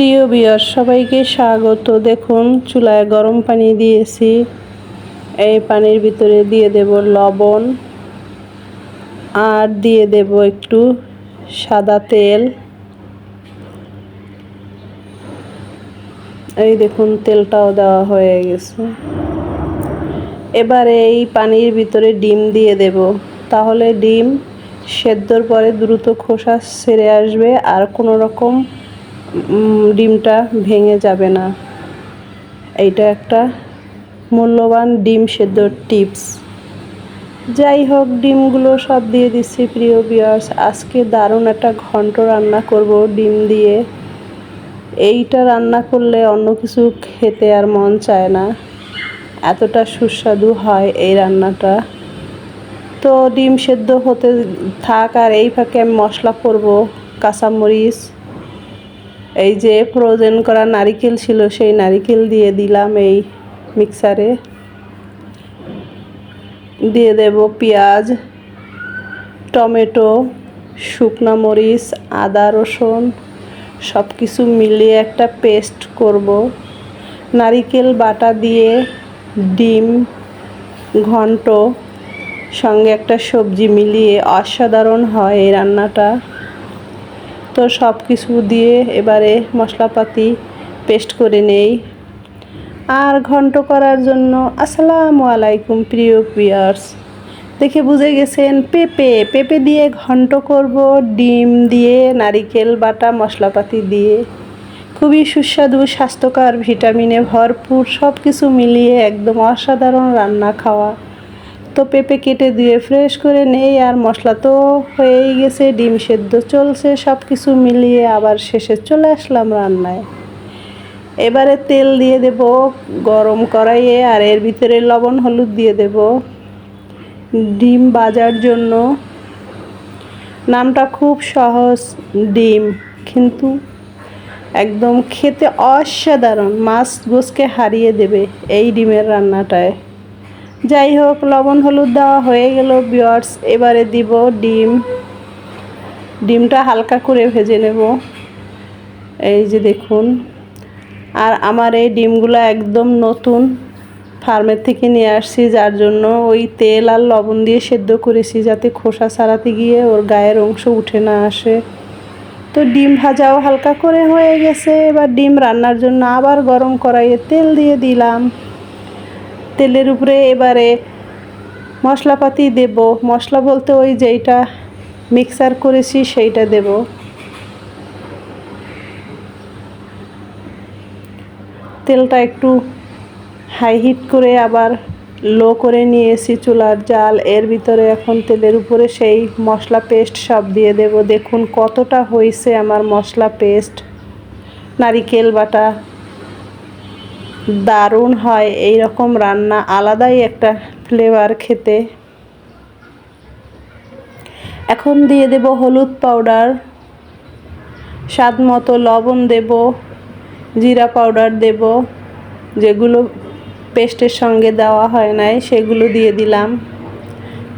প্রিয় বিয়ার সবাইকে স্বাগত। দেখুন, চুলায় গরম পানি দিয়েছি। এই পানির ভিতরে দিয়ে দেব লবণ। আর দিয়ে দেব একটু সাদা তেল। এই দেখুন, তেলটাও দেওয়া হয়ে গেছে। এবারে এই পানির ভিতরে ডিম দিয়ে দেব। তাহলে ডিম সেদ্ধর পরে দ্রুত খোসা ছেড়ে আসবে আর কোনো রকম ডিমটা ভেঙে যাবে না। এইটা একটা মূল্যবান ডিম সেদ্ধর টিপস। যাই হোক, ডিমগুলো সব দিয়ে দিচ্ছি প্রিয় বিয়ার্স আজকে দারুণ একটা ঘন্ট রান্না করব ডিম দিয়ে। এইটা রান্না করলে অন্য কিছু খেতে আর মন চায় না। এতটা সুস্বাদু হয় এই রান্নাটা। তো ডিম সেদ্ধ হতে থাক আর এই ফাঁকে আমি মশলা করব, কাঁচামরিচ এই যে ফ্রোজেন করা নারিকেল ছিল, সেই নারিকেল দিয়ে দিলাম এই মিক্সারে দিয়ে দেব পেঁয়াজ, টমেটো, শুকনো মরিচ, আদা, রসুন সব কিছু মিলিয়ে একটা পেস্ট করব। নারিকেল বাটা দিয়ে ডিম, ঘন্ট, সঙ্গে একটা সবজি মিলিয়ে অসাধারণ হয় এই রান্নাটা। তো সব কিছু দিয়ে এবারে মশলাপাতি পেস্ট করে নেই। আর ঘন্ট করার জন্য আসসালামু আলাইকুম, প্রিয় পিয়ার্স দেখে বুঝে গেছেন, পেঁপে পেঁপে দিয়ে ঘন্ট করব, ডিম দিয়ে, নারিকেল, বাটা, মশলাপাতি দিয়ে। খুবই সুস্বাদু, স্বাস্থ্যকর, ভিটামিনে ভরপুর সব কিছু মিলিয়ে একদম অসাধারণ রান্না খাওয়া। তো পেঁপে কেটে দিয়ে ফ্রেশ করে নেই আর মশলা তো হয়েই গেছে, ডিম সেদ্ধ চলছে সব কিছু মিলিয়ে আবার শেষে চলে আসলাম রান্নায়। এবারে তেল দিয়ে দেব গরম কড়াইয়ে আর এর ভিতরে লবণ হলুদ দিয়ে দেব। ডিম বাজার জন্য। নামটা খুব সহজ, ডিম, কিন্তু একদম খেতে অসাধারণ, মাছ গোসকে হারিয়ে দেবে এই ডিমের রান্নাটায়। যাই হোক, লবণ হলুদ দেওয়া হয়ে গেল বিয়ার্স এবারে দিব ডিম। ডিমটা হালকা করে ভেজে নেব। এই যে দেখুন। আর আমার এই ডিমগুলো একদম নতুন ফার্মের থেকে নিয়ে আসছি, যার জন্য ওই তেল আর লবণ দিয়ে সেদ্ধ করেছি, যাতে খোসা ছাড়াতে গিয়ে ওর গায়ের অংশ উঠে না আসে। তো ডিম ভাজাও হালকা করে হয়ে গেছে। এবার ডিম রান্নার জন্য আবার গরম কড়াইয়ে তেল দিয়ে দিলাম। তেলের উপরে এবারে মশলাপাতি দেব। মশলা বলতে ওই যেইটা মিক্সার করেছি সেইটা দেব। তেলটা একটু হাই হিট করে আবার লো করে নিয়েছি চুলার জাল। এর ভিতরে এখন তেলের উপরে সেই মশলা পেস্ট সব দিয়ে দেব। দেখুন কতটা হয়েছে আমার মশলা পেস্ট নারিকেল বাটা দারুণ হয় এই রকম রান্না, আলাদাই একটা ফ্লেভার খেতে। এখন দিয়ে দেব হলুদ পাউডার স্বাদ মতো লবণ দেব, জিরা পাউডার দেব, যেগুলো পেস্টের সঙ্গে দেওয়া হয় নাই, সেগুলো দিয়ে দিলাম।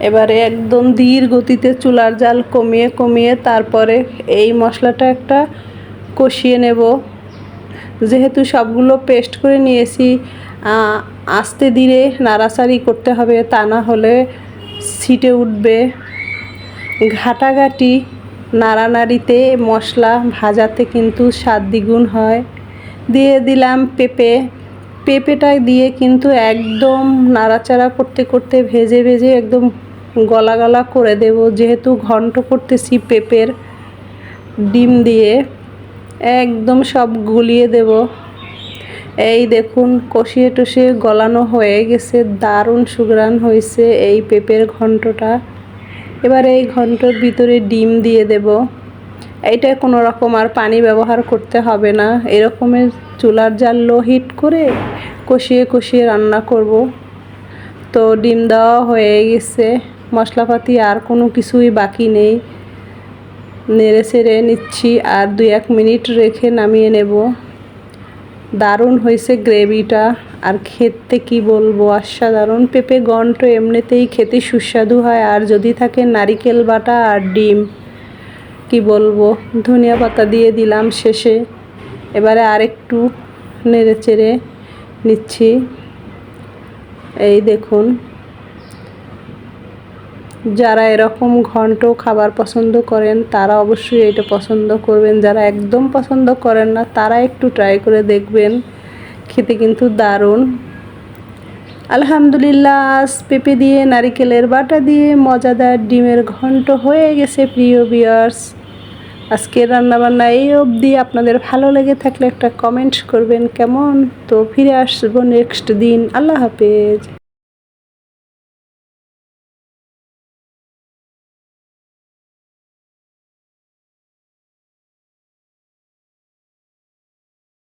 এবারে একদম ধীর গতিতে চুলার জাল কমিয়ে কমিয়ে তারপরে এই মশলাটা একটা কষিয়ে নেব। যেহেতু সবগুলো পেস্ট করে নিয়েছি আস্তে ধীরে নাড়াচাড়ি করতে হবে, তা না হলে ছিটে উঠবে। ঘাটাঘাটি নাড়ানাড়িতে মশলা ভাজাতে কিন্তু স্বাদ দ্বিগুণ হয়। দিয়ে দিলাম পেঁপে। পেঁপেটা দিয়ে কিন্তু একদম নাড়াচাড়া করতে করতে ভেজে ভেজে একদম গলা গলা করে দেব। যেহেতু ঘন্ট করতেছি পেঁপের ডিম দিয়ে। একদম সব গুলিয়ে দেব। এই দেখুন, কষিয়ে টষিয়ে গলানো হয়ে গেছে, দারুণ সুগ্রান হয়েছে এই পেঁপের ঘন্টটা। এবার এই ঘন্টর ভিতরে ডিম দিয়ে দেব। এইটা কোনো রকম আর পানি ব্যবহার করতে হবে না। এরকমের চুলার জাল লো হিট করে কষিয়ে কষিয়ে রান্না করব। তো ডিম দেওয়া হয়ে গেছে, মশলাপাতি আর কোনো কিছুই বাকি নেই। নেড়ে সেড়ে নিচ্ছি আর দুই এক মিনিট রেখে নামিয়ে নেব। দারুণ হয়েছে গ্রেভিটা। আর খেতে কি বলব? অসাধারণ। পেঁপে গন্ট এমনিতেই খেতে সুস্বাদু হয়। আর যদি থাকে নারিকেল বাটা আর ডিম, কি বলব? ধনিয়া পাতা দিয়ে দিলাম শেষে। এবারে আরেকটু নেড়ে চেড়ে নিচ্ছি। এই দেখুন। যারা এরকম ঘন্ট খাবার পছন্দ করেন, তারা অবশ্যই এটা পছন্দ করবেন। যারা একদম পছন্দ করেন না, তারা একটু ট্রাই করে দেখবেন। খেতে কিন্তু দারুণ। আলহামদুলিল্লাহ পেঁপে দিয়ে, নারিকেলের বাটা দিয়ে মজাদার ডিমের ঘন্ট হয়ে গেছে, প্রিয় বিয়ার্স আজকের রান্নাবান্না এই অবধি। আপনাদের ভালো লেগে থাকলে একটা কমেন্ট করবেন কেমন? তো ফিরে আসব নেক্সট দিন। আল্লাহ হাফেজ।